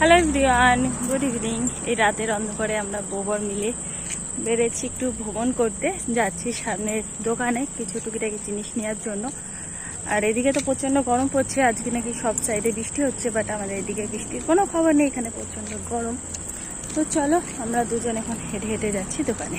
Hello everyone good evening এই রাতের অন্ধকারে আমরা বৌবর মিলে বেড়েছি একটু ভ্রমণ করতে। যাচ্ছি সামনের দোকানে কিছু টুকিটাকি জিনিস নেওয়ার জন্য। আর এদিকে তো প্রচণ্ড গরম পড়ছে, আজকে নাকি সব সাইডে বৃষ্টি হচ্ছে বাট আমাদের এদিকে বৃষ্টির কোনো খবর নেই, এখানে প্রচণ্ড গরম। তো চলো, আমরা দুজন এখন হেঁটে হেঁটে যাচ্ছি দোকানে।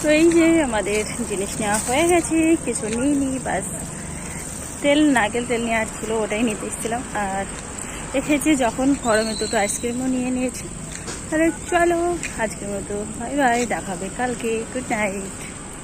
তো এই যে আমাদের জিনিস নেওয়া হয়ে গেছে, কিছু নিয়ে নি বাস। তেল, নারকেল তেল নেওয়ার ছিল ওটাই নিতে এসেছিলাম। আর এসেছি যখন গরমে দুটো আইসক্রিমও নিয়ে নিয়েছি। তাহলে চলো, আজকের মতো বাই বাই দেখাবে কালকে। Good night